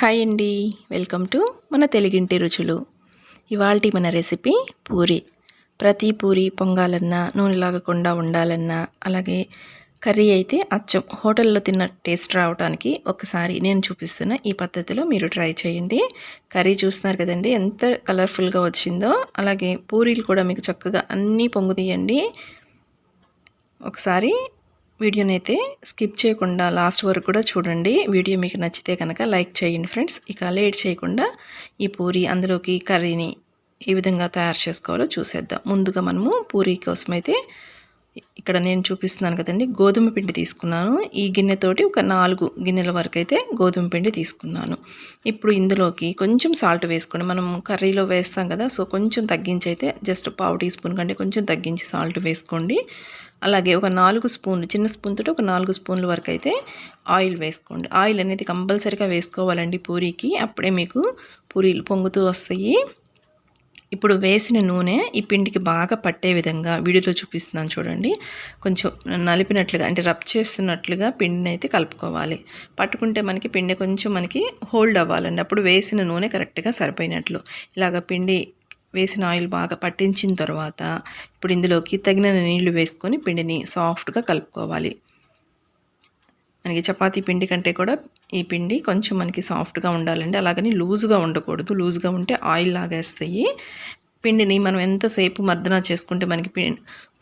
Hi అండి. Welcome to మన తెలుగింటి రుచులు. ఇవాల్టి మన రెసిపీ పూరి. ప్రతి పూరి పొంగాలన్నా నూనె లాగకుండా ఉండాలన్నా అలాగే కర్రీ అయితే అచ్చం. హోటల్లో తిన్న టేస్ట్ రావడానికి ఒకసారి నేను చూపిస్తున్న ఈ పద్ధతిలో మీరు ట్రై చేయండి. కర్రీ చూస్తున్నారు కదండి ఎంత కలర్ఫుల్గా వచ్చిందో. అలాగే పూరీలు కూడా మీకు చక్కగా అన్నీ పొంగు తీయండి ఒకసారి వీడియోని అయితే స్కిప్ చేయకుండా లాస్ట్ వరకు కూడా చూడండి. వీడియో మీకు నచ్చితే కనుక లైక్ చేయండి ఫ్రెండ్స్. ఇక లేట్ చేయకుండా ఈ పూరి అందులోకి కర్రీని ఏ విధంగా తయారు చేసుకోవాలో చూసేద్దాం. ముందుగా మనము పూరి కోసం అయితే ఇక్కడ నేను చూపిస్తున్నాను కదండి. గోధుమ పిండి తీసుకున్నాను. ఈ గిన్నెతోటి ఒక నాలుగు గిన్నెల వరకు అయితే గోధుమ పిండి తీసుకున్నాను. ఇప్పుడు ఇందులోకి కొంచెం సాల్ట్ వేసుకోండి. మనం కర్రీలో వేస్తాం కదా సో కొంచెం తగ్గించి అయితే జస్ట్ పావు టీ స్పూన్ కంటే కొంచెం తగ్గించి సాల్ట్ వేసుకోండి. అలాగే ఒక నాలుగు స్పూన్లు చిన్న స్పూన్ తోటి ఒక నాలుగు స్పూన్ల వరకు అయితే ఆయిల్ వేసుకోండి. ఆయిల్ అనేది కంపల్సరీగా వేసుకోవాలండి పూరీకి. అప్పుడే మీకు పూరీలు పొంగుతూ వస్తాయి. ఇప్పుడు వేసిన నూనె ఈ పిండికి బాగా పట్టే విధంగా వీడియోలో చూపిస్తున్నాను చూడండి. కొంచెం నలిపినట్లుగా అంటే రబ్ చేస్తున్నట్లుగా పిండిని అయితే కలుపుకోవాలి. పట్టుకుంటే మనకి పిండి కొంచెం మనకి హోల్డ్ అవ్వాలండి. అప్పుడు వేసిన నూనె కరెక్ట్గా సరిపోయినట్లు. ఇలాగ పిండి వేసిన ఆయిల్ బాగా పట్టించిన తర్వాత ఇప్పుడు ఇందులోకి తగిన నీళ్ళు వేసుకొని పిండిని సాఫ్ట్గా కలుపుకోవాలి. మనకి చపాతీ పిండి కంటే కూడా ఈ పిండి కొంచెం మనకి సాఫ్ట్గా ఉండాలండి. అలాగని లూజ్గా ఉండకూడదు. లూజ్గా ఉంటే ఆయిల్ లాగేస్తాయి. పిండిని మనం ఎంతసేపు మర్దన చేసుకుంటే మనకి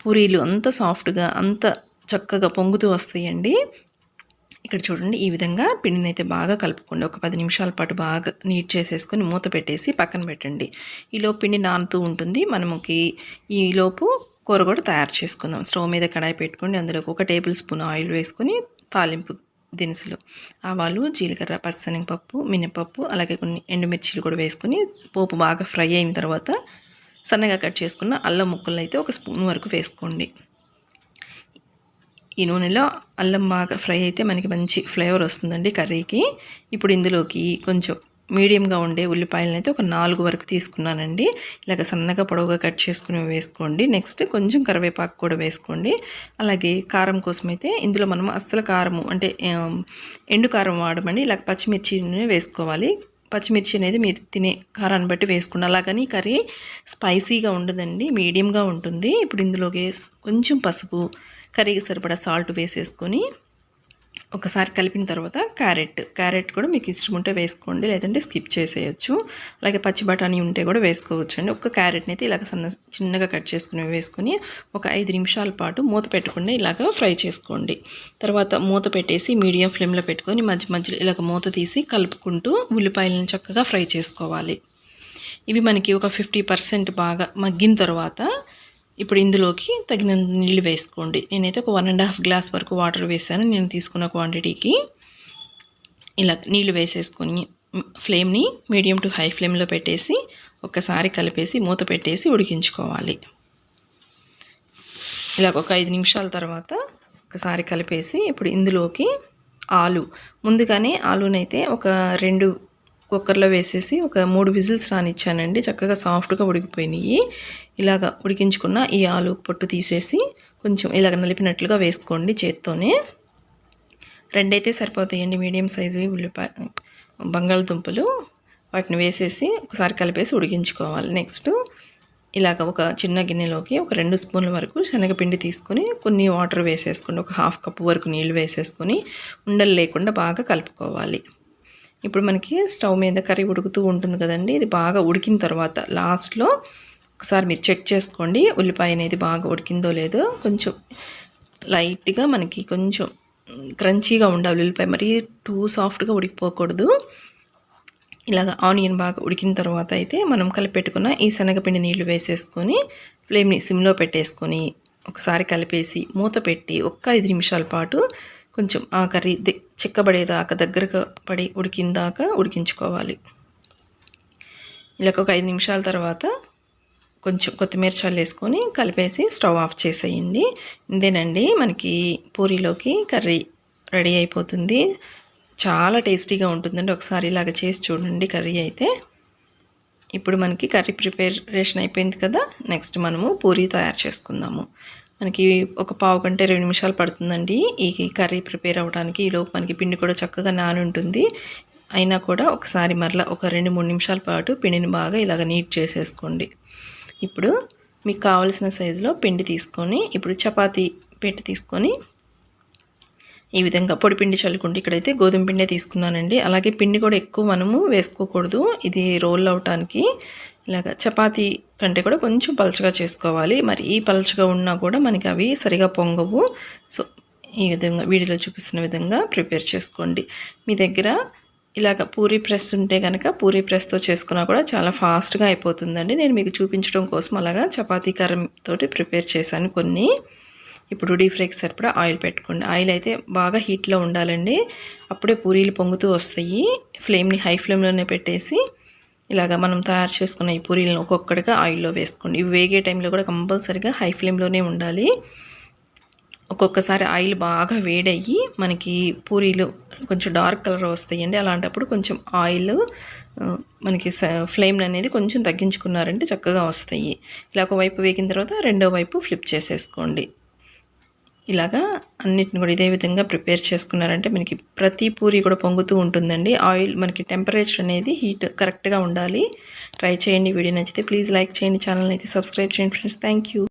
పూరీలు అంత సాఫ్ట్గా అంత చక్కగా పొంగుతూ వస్తాయండి. ఇక్కడ చూడండి ఈ విధంగా పిండిని అయితే బాగా కలుపుకోండి. ఒక పది నిమిషాల పాటు బాగా నీట్ చేసేసుకొని మూత పెట్టేసి పక్కన పెట్టండి. ఈలోపు పిండి నానుతూ ఉంటుంది. మనముకి ఈలోపు కూర కూడా తయారు చేసుకుందాం. స్టవ్ మీద కడాయి పెట్టుకోండి. అందులో ఒక టేబుల్ స్పూన్ ఆయిల్ వేసుకొని తాలింపు దినుసులు ఆవాలు జీలకర్ర పచ్చనగపప్పు మినపప్పు అలాగే కొన్ని ఎండుమిర్చీలు కూడా వేసుకొని పోపు బాగా ఫ్రై అయిన తర్వాత సన్నగా కట్ చేసుకున్న అల్లం ముక్కలు అయితే ఒక స్పూన్ వరకు వేసుకోండి. ఈ నూనెలో అల్లం బాగా ఫ్రై అయితే మనకి మంచి ఫ్లేవర్ వస్తుందండి కర్రీకి. ఇప్పుడు ఇందులోకి కొంచెం మీడియంగా ఉండే ఉల్లిపాయలను అయితే ఒక నాలుగు వరకు తీసుకున్నానండి. ఇలాగ సన్నగా పొడవుగా కట్ చేసుకుని వేసుకోండి. నెక్స్ట్ కొంచెం కరివేపాకు కూడా వేసుకోండి. అలాగే కారం కోసం అయితే ఇందులో మనం అస్సలు కారము అంటే ఎండు కారం వాడమండి. ఇలాగ పచ్చిమిర్చిని వేసుకోవాలి. పచ్చిమిర్చి అనేది మీరు తినే కారాన్ని బట్టి వేసుకోండి. అలాగని కర్రీ స్పైసీగా ఉండదండి మీడియంగా ఉంటుంది. ఇప్పుడు ఇందులోకి కొంచెం పసుపు కర్రీకి సరిపడా సాల్ట్ వేసేసుకొని ఒకసారి కలిపిన తర్వాత క్యారెట్. క్యారెట్ కూడా మీకు ఇష్టం ఉంటే వేసుకోండి లేదంటే స్కిప్ చేసేయచ్చు. అలాగే పచ్చి బఠానీ ఉంటే కూడా వేసుకోవచ్చు అండి ఒక క్యారెట్ని అయితే ఇలాగ సన్న చిన్నగా కట్ చేసుకుని వేసుకొని ఒక ఐదు నిమిషాల పాటు మూత పెట్టకుండా ఇలాగ ఫ్రై చేసుకోండి. తర్వాత మూత పెట్టేసి మీడియం ఫ్లేమ్లో పెట్టుకొని మధ్య మధ్యలో ఇలాగ మూత తీసి కలుపుకుంటూ ఉల్లిపాయలను చక్కగా ఫ్రై చేసుకోవాలి. ఇవి మనకి ఒక ఫిఫ్టీ బాగా మగ్గిన తర్వాత ఇప్పుడు ఇందులోకి తగిన నీళ్ళు వేసుకోండి. నేనైతే ఒక వన్ అండ్ హాఫ్ గ్లాస్ వరకు వాటర్ వేసాను. నేను తీసుకున్న క్వాంటిటీకి ఇలా నీళ్ళు వేసేసుకొని ఫ్లేమ్ని మీడియం టు హై ఫ్లేమ్లో పెట్టేసి ఒక్కసారి కలిపేసి మూత పెట్టేసి ఉడికించుకోవాలి. ఇలా ఒక ఐదు నిమిషాల తర్వాత ఒకసారి కలిపేసి ఇప్పుడు ఇందులోకి ఆలు. ముందుగానే ఆలునైతే ఒక రెండు కుక్కర్లో వేసేసి ఒక మూడు విజిల్స్ రానిచ్చానండి. చక్కగా సాఫ్ట్గా ఉడికిపోయినాయి. ఇలాగ ఉడికించుకున్న ఈ ఆలు పొట్టు తీసేసి కొంచెం ఇలాగ నలిపినట్లుగా వేసుకోండి చేత్తోనే. రెండైతే సరిపోతాయండి మీడియం సైజువి ఉల్లిపాయ బంగాళదుంపలు. వాటిని వేసేసి ఒకసారి కలిపేసి ఉడికించుకోవాలి. నెక్స్ట్ ఇలాగ ఒక చిన్న గిన్నెలోకి ఒక రెండు స్పూన్ల వరకు శనగపిండి తీసుకొని కొన్ని వాటర్ వేసేసుకోండి. ఒక హాఫ్ కప్ వరకు నీళ్ళు వేసేసుకొని ఉండలు లేకుండా బాగా కలుపుకోవాలి. ఇప్పుడు మనకి స్టవ్ మీద కర్రీ ఉడుకుతూ ఉంటుంది కదండి. ఇది బాగా ఉడికిన తర్వాత లాస్ట్లో ఒకసారి మీరు చెక్ చేసుకోండి ఉల్లిపాయ అనేది బాగా ఉడికిందో లేదో. కొంచెం లైట్గా మనకి కొంచెం క్రంచీగా ఉండాలి ఉల్లిపాయ. మరీ టూ సాఫ్ట్గా ఉడికిపోకూడదు. ఇలాగ ఆనియన్ బాగా ఉడికిన తర్వాత అయితే మనం కలిపెట్టుకున్న ఈ శనగపిండి నీళ్ళు వేసేసుకొని ఫ్లేమ్ని సిమ్లో పెట్టేసుకొని ఒకసారి కలిపేసి మూత పెట్టి ఒక్క ఐదు నిమిషాల పాటు కొంచెం ఆ కర్రీ చిక్కబడేదాకా దగ్గరగా పడి ఉడికిందాకా ఉడికించుకోవాలి. ఇలా ఒక ఐదు నిమిషాల తర్వాత కొంచెం కొత్తిమీర చల్లేసుకొని కలిపేసి స్టవ్ ఆఫ్ చేసేయండి. ఇదేనండి మనకి పూరీలోకి కర్రీ రెడీ అయిపోతుంది. చాలా టేస్టీగా ఉంటుందండి. ఒకసారి ఇలాగ చేసి చూడండి కర్రీ అయితే. ఇప్పుడు మనకి కర్రీ ప్రిపరేషన్ అయిపోయింది కదా. నెక్స్ట్ మనము పూరీ తయారు చేసుకుందాము. మనకి ఒక పావు గంట రెండు నిమిషాలు పడుతుందండి. ఈ కర్రీ ప్రిపేర్ అవ్వడానికి ఈలోపు మనకి పిండి కూడా చక్కగా నాని ఉంటుంది అయినా కూడా ఒకసారి మరలా ఒక రెండు మూడు నిమిషాల పాటు పిండిని బాగా ఇలాగ నీట్ చేసేసుకోండి. ఇప్పుడు మీకు కావలసిన సైజులో పిండి తీసుకొని ఇప్పుడు చపాతీ పెట్టి తీసుకొని ఈ విధంగా పొడి పిండి చల్లుకుంటే ఇక్కడైతే గోధుమ పిండే తీసుకున్నానండి. అలాగే పిండి కూడా ఎక్కువ మనము వేసుకోకూడదు. ఇది రోల్ అవటానికి ఇలాగ చపాతీ కంటే కూడా కొంచెం పలచగా చేసుకోవాలి. మరి ఈ పలచగా ఉన్నా కూడా మనకి అవి సరిగా పొంగవు. సో ఈ విధంగా వీడియోలో చూపిస్తున్న విధంగా ప్రిపేర్ చేసుకోండి. మీ దగ్గర ఇలాగ పూరీ ప్రెస్ ఉంటే కనుక పూరీ ప్రెస్తో చేసుకున్నా కూడా చాలా ఫాస్ట్గా అయిపోతుందండి. నేను మీకు చూపించడం కోసం అలాగా చపాతీ కర్రంతో ప్రిపేర్ చేశాను కొన్ని. ఇప్పుడు డీప్ ఫ్రైకి సరిపడా ఆయిల్ పెట్టుకోండి. ఆయిల్ అయితే బాగా హీట్లో ఉండాలండి. అప్పుడే పూరీలు పొంగుతూ వస్తాయి. ఫ్లేమ్ని హై ఫ్లేమ్లోనే పెట్టేసి ఇలాగ మనం తయారు చేసుకున్న ఈ పూరీలను ఒక్కొక్కటిగా ఆయిల్లో వేసుకోండి. ఇవి వేగే టైంలో కూడా కంపల్సరిగా హై ఫ్లేమ్లోనే ఉండాలి. ఒక్కొక్కసారి ఆయిల్ బాగా వేడయ్యి మనకి పూరీలు కొంచెం డార్క్ కలర్ వస్తాయండి. అలాంటప్పుడు కొంచెం ఆయిల్ మనకి ఫ్లేమ్ అనేది కొంచెం తగ్గించుకున్నారంటే చక్కగా వస్తాయి. ఇలా ఒకవైపు వేగిన తర్వాత రెండో వైపు ఫ్లిప్ చేసేసుకోండి. ఇలాగా అన్నిటిని కూడా ఇదే విధంగా ప్రిపేర్ చేసుకున్నారంటే మనకి ప్రతి పూరి కూడా పొంగుతూ ఉంటుందండి. ఆయిల్ మనకి టెంపరేచర్ అనేది హీట్ కరెక్ట్గా ఉండాలి. ట్రై చేయండి. వీడియో నచ్చితే ప్లీజ్ లైక్ చేయండి. ఛానల్ అయితే సబ్స్క్రైబ్ చేయండి ఫ్రెండ్స్. Thank you.